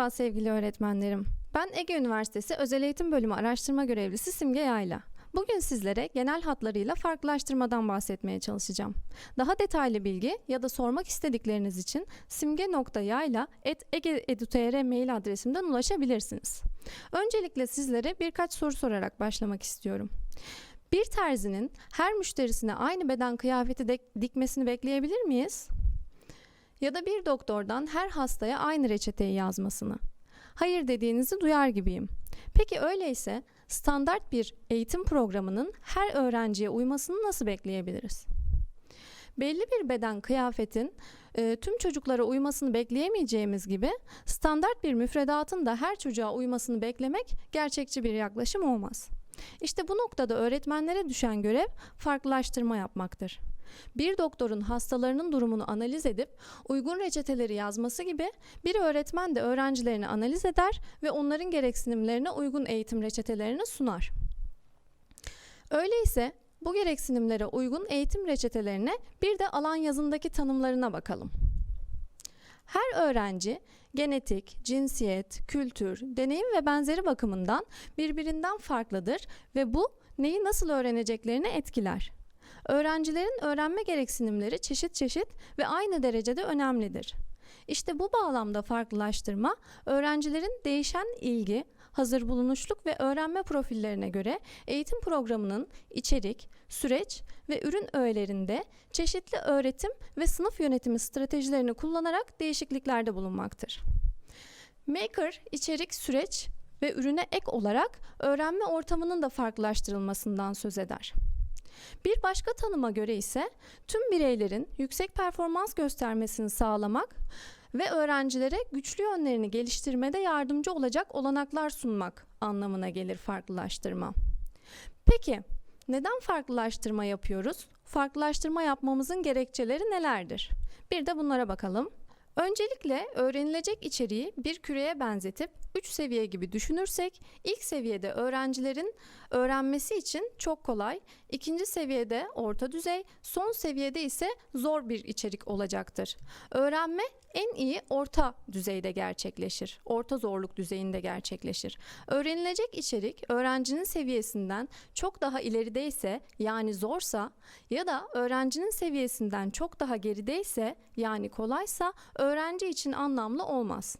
Merhaba sevgili öğretmenlerim. Ben Ege Üniversitesi Özel Eğitim Bölümü Araştırma Görevlisi Simge Yayla. Bugün sizlere genel hatlarıyla farklılaştırmadan bahsetmeye çalışacağım. Daha detaylı bilgi ya da sormak istedikleriniz için simge.yayla.egeedu.tr mail adresimden ulaşabilirsiniz. Öncelikle sizlere birkaç soru sorarak başlamak istiyorum. Bir terzinin her müşterisine aynı beden kıyafeti de- dikmesini bekleyebilir miyiz? Ya da bir doktordan her hastaya aynı reçeteyi yazmasını. Hayır dediğinizi duyar gibiyim. Peki öyleyse standart bir eğitim programının her öğrenciye uymasını nasıl bekleyebiliriz? Belli bir beden kıyafetin e, tüm çocuklara uymasını bekleyemeyeceğimiz gibi standart bir müfredatın da her çocuğa uymasını beklemek gerçekçi bir yaklaşım olmaz. İşte bu noktada öğretmenlere düşen görev farklılaştırma yapmaktır. Bir doktorun hastalarının durumunu analiz edip uygun reçeteleri yazması gibi bir öğretmen de öğrencilerini analiz eder ve onların gereksinimlerine uygun eğitim reçetelerini sunar. Öyleyse bu gereksinimlere uygun eğitim reçetelerine bir de alan yazındaki tanımlarına bakalım. Her öğrenci genetik, cinsiyet, kültür, deneyim ve benzeri bakımından birbirinden farklıdır ve bu neyi nasıl öğreneceklerini etkiler. Öğrencilerin öğrenme gereksinimleri çeşit çeşit ve aynı derecede önemlidir. İşte bu bağlamda farklılaştırma, öğrencilerin değişen ilgi, hazır bulunuşluk ve öğrenme profillerine göre eğitim programının içerik, süreç ve ürün öğelerinde çeşitli öğretim ve sınıf yönetimi stratejilerini kullanarak değişikliklerde bulunmaktır. Maker, içerik, süreç ve ürüne ek olarak öğrenme ortamının da farklılaştırılmasından söz eder. Bir başka tanıma göre ise tüm bireylerin yüksek performans göstermesini sağlamak ve öğrencilere güçlü yönlerini geliştirmede yardımcı olacak olanaklar sunmak anlamına gelir farklılaştırma. Peki neden farklılaştırma yapıyoruz? Farklılaştırma yapmamızın gerekçeleri nelerdir? Bir de bunlara bakalım. Öncelikle öğrenilecek içeriği bir küreye benzetip 3 seviye gibi düşünürsek ilk seviyede öğrencilerin öğrenmesi için çok kolay, ikinci seviyede orta düzey, son seviyede ise zor bir içerik olacaktır. Öğrenme en iyi orta düzeyde gerçekleşir. Orta zorluk düzeyinde gerçekleşir. Öğrenilecek içerik öğrencinin seviyesinden çok daha ilerideyse yani zorsa ya da öğrencinin seviyesinden çok daha gerideyse yani kolaysa öğrenci için anlamlı olmaz.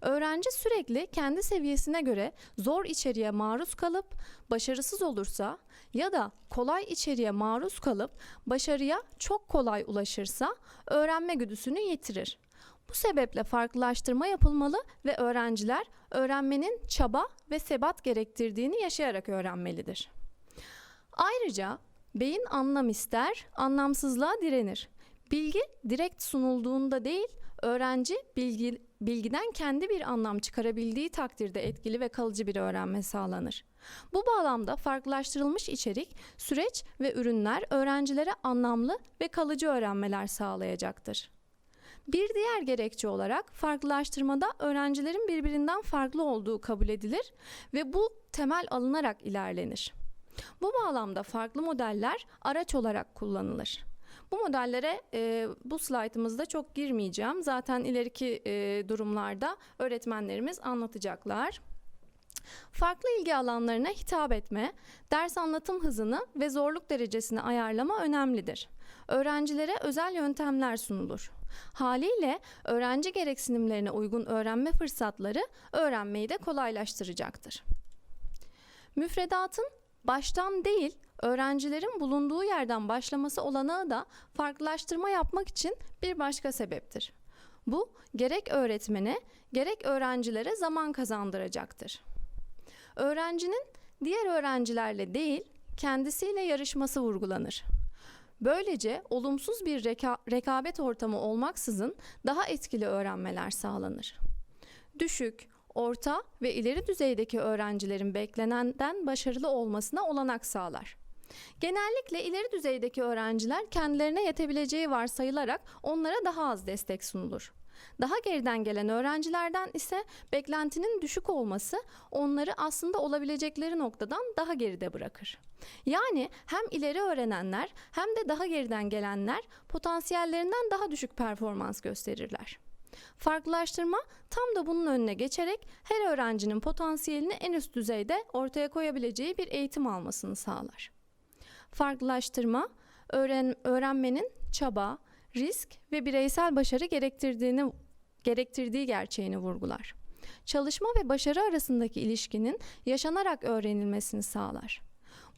Öğrenci sürekli kendi seviyesine göre zor içeriğe maruz kalıp başarısız olursa ya da kolay içeriğe maruz kalıp başarıya çok kolay ulaşırsa öğrenme güdüsünü yitirir. Bu sebeple farklılaştırma yapılmalı ve öğrenciler öğrenmenin çaba ve sebat gerektirdiğini yaşayarak öğrenmelidir. Ayrıca beyin anlam ister, anlamsızlığa direnir. Bilgi direkt sunulduğunda değil, öğrenci bilgi, bilgiden kendi bir anlam çıkarabildiği takdirde etkili ve kalıcı bir öğrenme sağlanır. Bu bağlamda farklılaştırılmış içerik, süreç ve ürünler öğrencilere anlamlı ve kalıcı öğrenmeler sağlayacaktır. Bir diğer gerekçe olarak farklılaştırmada öğrencilerin birbirinden farklı olduğu kabul edilir ve bu temel alınarak ilerlenir. Bu bağlamda farklı modeller araç olarak kullanılır. Bu modellere e, bu slaytımızda çok girmeyeceğim. Zaten ileriki e, durumlarda öğretmenlerimiz anlatacaklar. Farklı ilgi alanlarına hitap etme, ders anlatım hızını ve zorluk derecesini ayarlama önemlidir. Öğrencilere özel yöntemler sunulur. Haliyle öğrenci gereksinimlerine uygun öğrenme fırsatları öğrenmeyi de kolaylaştıracaktır. Müfredatın baştan değil, öğrencilerin bulunduğu yerden başlaması olanağı da farklılaştırma yapmak için bir başka sebeptir. Bu gerek öğretmene gerek öğrencilere zaman kazandıracaktır. Öğrencinin diğer öğrencilerle değil, kendisiyle yarışması vurgulanır. Böylece olumsuz bir reka- rekabet ortamı olmaksızın daha etkili öğrenmeler sağlanır. Düşük, orta ve ileri düzeydeki öğrencilerin beklenenden başarılı olmasına olanak sağlar. Genellikle ileri düzeydeki öğrenciler kendilerine yetebileceği varsayılarak onlara daha az destek sunulur. Daha geriden gelen öğrencilerden ise beklentinin düşük olması onları aslında olabilecekleri noktadan daha geride bırakır. Yani hem ileri öğrenenler hem de daha geriden gelenler potansiyellerinden daha düşük performans gösterirler. Farklılaştırma tam da bunun önüne geçerek her öğrencinin potansiyelini en üst düzeyde ortaya koyabileceği bir eğitim almasını sağlar. Farklılaştırma, öğren öğrenmenin çaba, risk ve bireysel başarı gerektirdiğini gerektirdiği gerçeğini vurgular. Çalışma ve başarı arasındaki ilişkinin yaşanarak öğrenilmesini sağlar.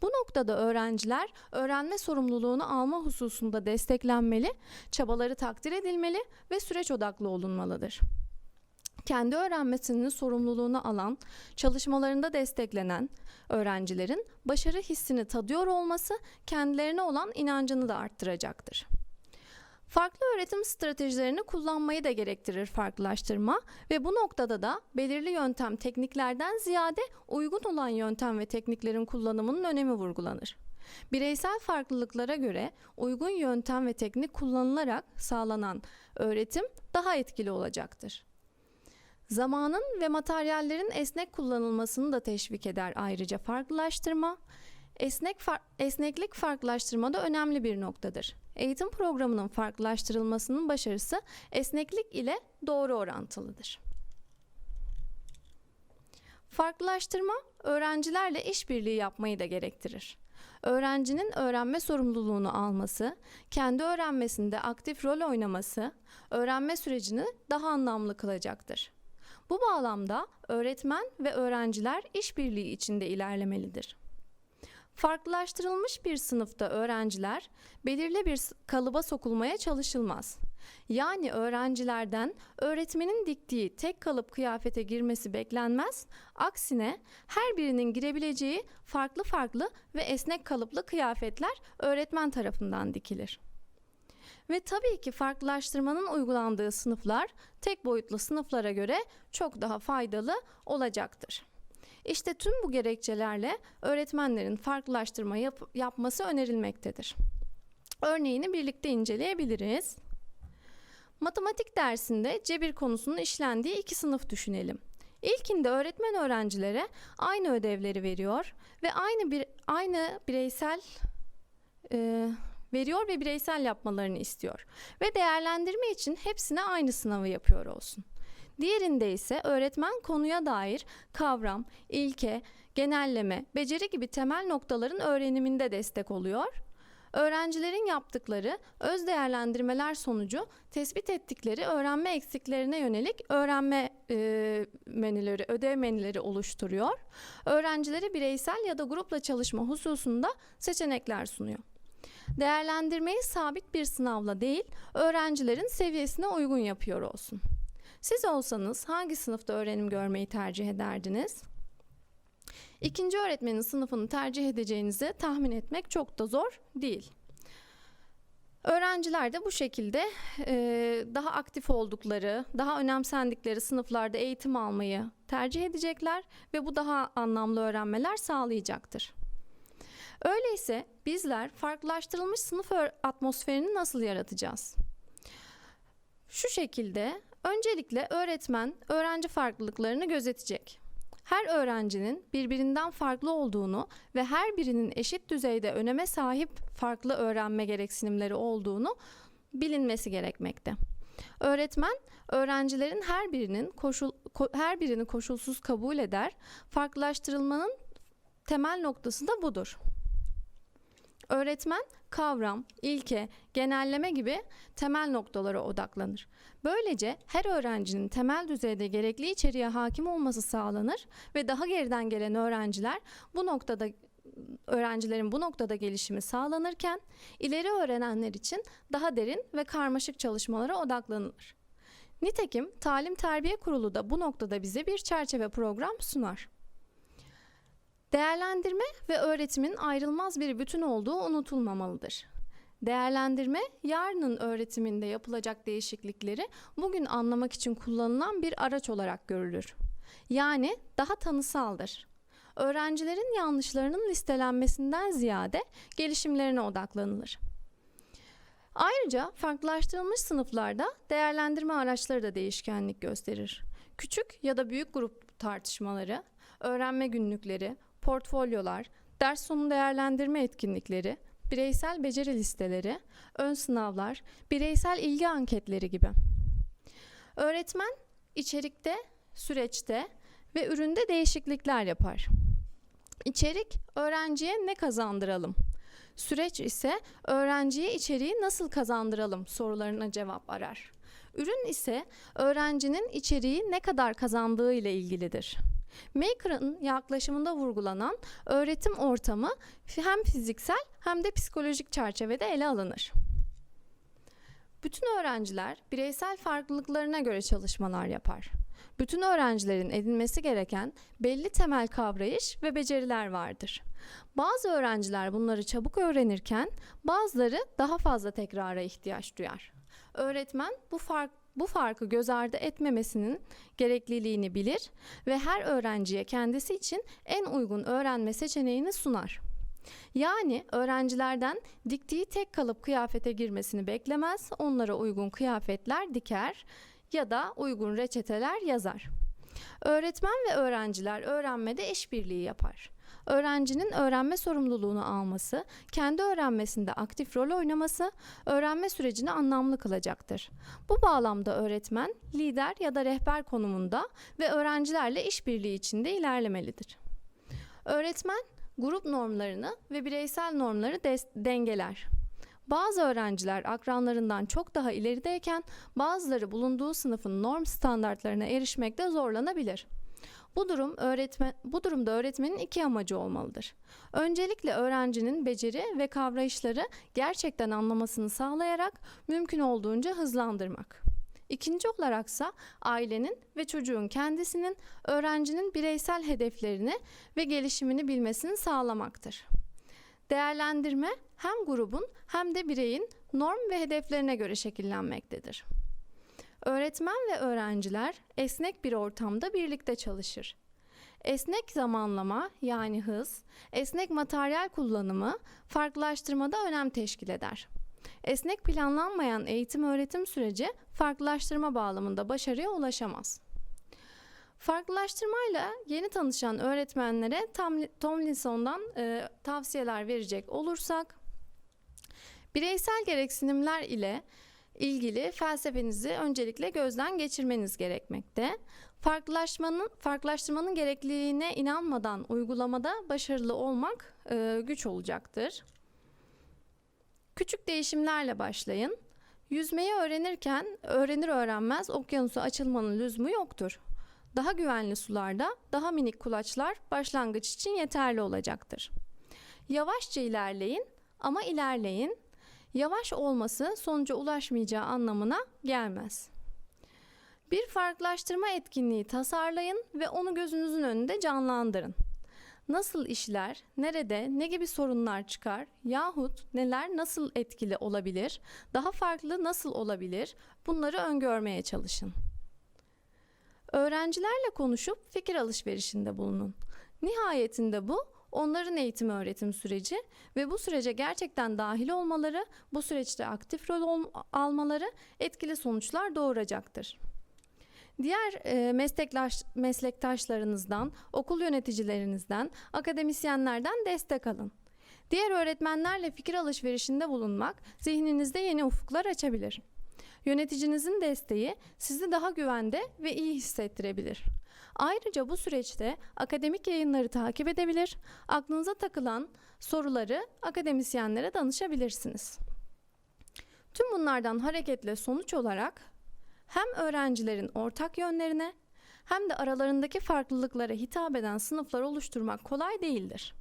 Bu noktada öğrenciler öğrenme sorumluluğunu alma hususunda desteklenmeli, çabaları takdir edilmeli ve süreç odaklı olunmalıdır. Kendi öğrenmesinin sorumluluğunu alan, çalışmalarında desteklenen öğrencilerin başarı hissini tadıyor olması kendilerine olan inancını da arttıracaktır. Farklı öğretim stratejilerini kullanmayı da gerektirir farklılaştırma ve bu noktada da belirli yöntem tekniklerden ziyade uygun olan yöntem ve tekniklerin kullanımının önemi vurgulanır. Bireysel farklılıklara göre uygun yöntem ve teknik kullanılarak sağlanan öğretim daha etkili olacaktır. Zamanın ve materyallerin esnek kullanılmasını da teşvik eder ayrıca farklılaştırma. Esnek far- esneklik farklılaştırmada önemli bir noktadır. Eğitim programının farklılaştırılmasının başarısı esneklik ile doğru orantılıdır. Farklılaştırma öğrencilerle işbirliği yapmayı da gerektirir. Öğrencinin öğrenme sorumluluğunu alması, kendi öğrenmesinde aktif rol oynaması öğrenme sürecini daha anlamlı kılacaktır. Bu bağlamda öğretmen ve öğrenciler işbirliği içinde ilerlemelidir. Farklılaştırılmış bir sınıfta öğrenciler belirli bir kalıba sokulmaya çalışılmaz. Yani öğrencilerden öğretmenin diktiği tek kalıp kıyafete girmesi beklenmez. Aksine her birinin girebileceği farklı farklı ve esnek kalıplı kıyafetler öğretmen tarafından dikilir. Ve tabii ki farklılaştırmanın uygulandığı sınıflar tek boyutlu sınıflara göre çok daha faydalı olacaktır. İşte tüm bu gerekçelerle öğretmenlerin farklılaştırma yap- yapması önerilmektedir. Örneğini birlikte inceleyebiliriz. Matematik dersinde cebir konusunun işlendiği iki sınıf düşünelim. İlkinde öğretmen öğrencilere aynı ödevleri veriyor ve aynı bir aynı bireysel e, veriyor ve bireysel yapmalarını istiyor ve değerlendirme için hepsine aynı sınavı yapıyor olsun. Diğerinde ise öğretmen konuya dair kavram, ilke, genelleme, beceri gibi temel noktaların öğreniminde destek oluyor. Öğrencilerin yaptıkları öz değerlendirmeler sonucu tespit ettikleri öğrenme eksiklerine yönelik öğrenme e, menüleri, ödev menüleri oluşturuyor. Öğrencilere bireysel ya da grupla çalışma hususunda seçenekler sunuyor. Değerlendirmeyi sabit bir sınavla değil, öğrencilerin seviyesine uygun yapıyor olsun. Siz olsanız hangi sınıfta öğrenim görmeyi tercih ederdiniz? İkinci öğretmenin sınıfını tercih edeceğinizi tahmin etmek çok da zor değil. Öğrenciler de bu şekilde e, daha aktif oldukları, daha önemsendikleri sınıflarda eğitim almayı tercih edecekler ve bu daha anlamlı öğrenmeler sağlayacaktır. Öyleyse bizler farklılaştırılmış sınıf atmosferini nasıl yaratacağız? Şu şekilde öncelikle öğretmen öğrenci farklılıklarını gözetecek. Her öğrencinin birbirinden farklı olduğunu ve her birinin eşit düzeyde öneme sahip farklı öğrenme gereksinimleri olduğunu bilinmesi gerekmekte. Öğretmen öğrencilerin her birinin koşul her birini koşulsuz kabul eder. Farklılaştırılmanın temel noktası da budur. Öğretmen kavram, ilke, genelleme gibi temel noktalara odaklanır. Böylece her öğrencinin temel düzeyde gerekli içeriğe hakim olması sağlanır ve daha geriden gelen öğrenciler bu noktada öğrencilerin bu noktada gelişimi sağlanırken ileri öğrenenler için daha derin ve karmaşık çalışmalara odaklanılır. Nitekim Talim Terbiye Kurulu da bu noktada bize bir çerçeve program sunar. Değerlendirme ve öğretimin ayrılmaz bir bütün olduğu unutulmamalıdır. Değerlendirme, yarının öğretiminde yapılacak değişiklikleri bugün anlamak için kullanılan bir araç olarak görülür. Yani daha tanısaldır. Öğrencilerin yanlışlarının listelenmesinden ziyade gelişimlerine odaklanılır. Ayrıca farklılaştırılmış sınıflarda değerlendirme araçları da değişkenlik gösterir. Küçük ya da büyük grup tartışmaları, öğrenme günlükleri, portfolyolar, ders sonu değerlendirme etkinlikleri, bireysel beceri listeleri, ön sınavlar, bireysel ilgi anketleri gibi. Öğretmen içerikte, süreçte ve üründe değişiklikler yapar. İçerik öğrenciye ne kazandıralım? Süreç ise öğrenciye içeriği nasıl kazandıralım sorularına cevap arar. Ürün ise öğrencinin içeriği ne kadar kazandığı ile ilgilidir. Maker'ın yaklaşımında vurgulanan öğretim ortamı hem fiziksel hem de psikolojik çerçevede ele alınır. Bütün öğrenciler bireysel farklılıklarına göre çalışmalar yapar. Bütün öğrencilerin edinmesi gereken belli temel kavrayış ve beceriler vardır. Bazı öğrenciler bunları çabuk öğrenirken bazıları daha fazla tekrara ihtiyaç duyar. Öğretmen bu fark bu farkı göz ardı etmemesinin gerekliliğini bilir ve her öğrenciye kendisi için en uygun öğrenme seçeneğini sunar. Yani öğrencilerden diktiği tek kalıp kıyafete girmesini beklemez, onlara uygun kıyafetler diker ya da uygun reçeteler yazar. Öğretmen ve öğrenciler öğrenmede işbirliği yapar. Öğrencinin öğrenme sorumluluğunu alması, kendi öğrenmesinde aktif rol oynaması öğrenme sürecini anlamlı kılacaktır. Bu bağlamda öğretmen lider ya da rehber konumunda ve öğrencilerle işbirliği içinde ilerlemelidir. Öğretmen grup normlarını ve bireysel normları dengeler. Bazı öğrenciler akranlarından çok daha ilerideyken bazıları bulunduğu sınıfın norm standartlarına erişmekte zorlanabilir. Bu durum öğretmen bu durumda öğretmenin iki amacı olmalıdır. Öncelikle öğrencinin beceri ve kavrayışları gerçekten anlamasını sağlayarak mümkün olduğunca hızlandırmak. İkinci olaraksa ailenin ve çocuğun kendisinin öğrencinin bireysel hedeflerini ve gelişimini bilmesini sağlamaktır. Değerlendirme hem grubun hem de bireyin norm ve hedeflerine göre şekillenmektedir. Öğretmen ve öğrenciler esnek bir ortamda birlikte çalışır. Esnek zamanlama yani hız, esnek materyal kullanımı farklılaştırmada önem teşkil eder. Esnek planlanmayan eğitim öğretim süreci farklılaştırma bağlamında başarıya ulaşamaz. Farklılaştırmayla yeni tanışan öğretmenlere Tomlinson'dan e, tavsiyeler verecek olursak, bireysel gereksinimler ile ilgili felsefenizi öncelikle gözden geçirmeniz gerekmekte. Farklılaşmanın farklılaştırmanın gerekliliğine inanmadan uygulamada başarılı olmak e, güç olacaktır. Küçük değişimlerle başlayın. Yüzmeyi öğrenirken öğrenir öğrenmez okyanusa açılmanın lüzumu yoktur. Daha güvenli sularda daha minik kulaçlar başlangıç için yeterli olacaktır. Yavaşça ilerleyin ama ilerleyin. Yavaş olması sonuca ulaşmayacağı anlamına gelmez. Bir farklılaştırma etkinliği tasarlayın ve onu gözünüzün önünde canlandırın. Nasıl işler, nerede, ne gibi sorunlar çıkar yahut neler nasıl etkili olabilir, daha farklı nasıl olabilir bunları öngörmeye çalışın. Öğrencilerle konuşup fikir alışverişinde bulunun. Nihayetinde bu onların eğitim öğretim süreci ve bu sürece gerçekten dahil olmaları, bu süreçte aktif rol ol- almaları etkili sonuçlar doğuracaktır. Diğer e, meslektaşlarınızdan, okul yöneticilerinizden, akademisyenlerden destek alın. Diğer öğretmenlerle fikir alışverişinde bulunmak zihninizde yeni ufuklar açabilir. Yöneticinizin desteği sizi daha güvende ve iyi hissettirebilir. Ayrıca bu süreçte akademik yayınları takip edebilir, aklınıza takılan soruları akademisyenlere danışabilirsiniz. Tüm bunlardan hareketle sonuç olarak hem öğrencilerin ortak yönlerine hem de aralarındaki farklılıklara hitap eden sınıflar oluşturmak kolay değildir.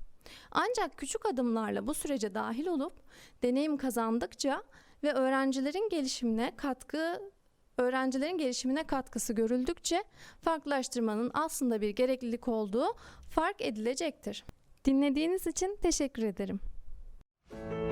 Ancak küçük adımlarla bu sürece dahil olup deneyim kazandıkça ve öğrencilerin gelişimine katkı öğrencilerin gelişimine katkısı görüldükçe farklılaştırmanın aslında bir gereklilik olduğu fark edilecektir. Dinlediğiniz için teşekkür ederim. Müzik